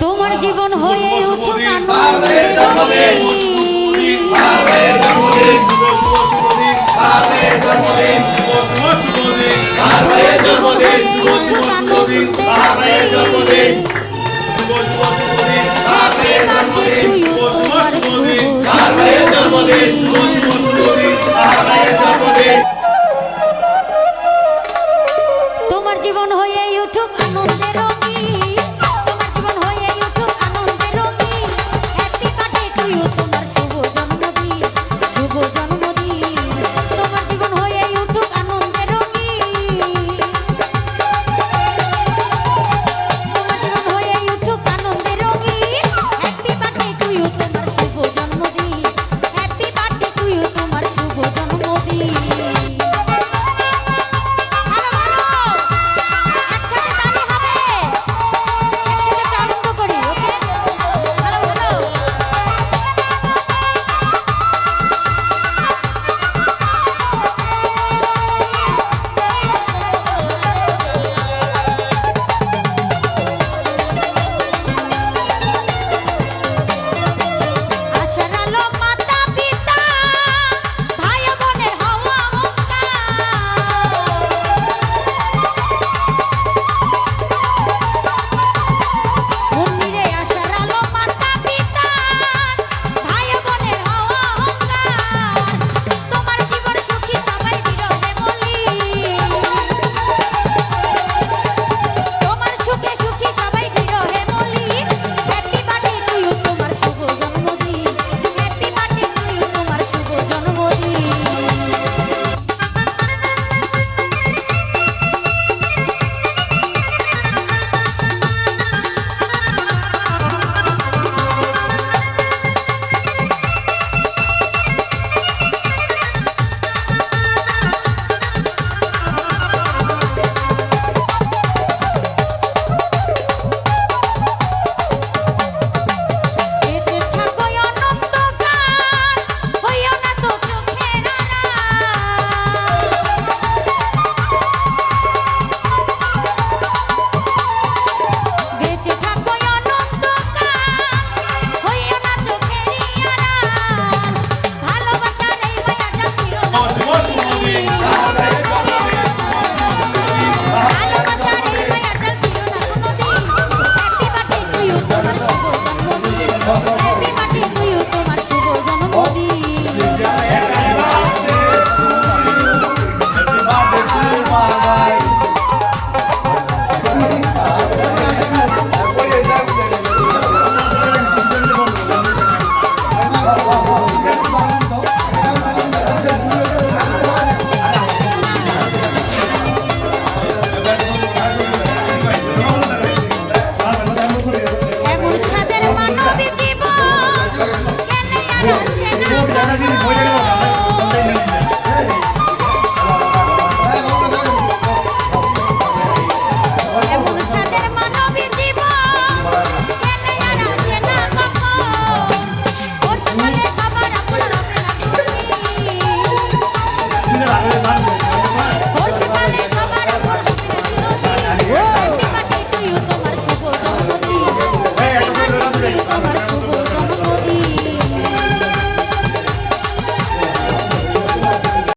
তোমার জীবন হয়ে উঠুক জন্মদিন। জন্মদিন। জন্মদিন। Come on, come on.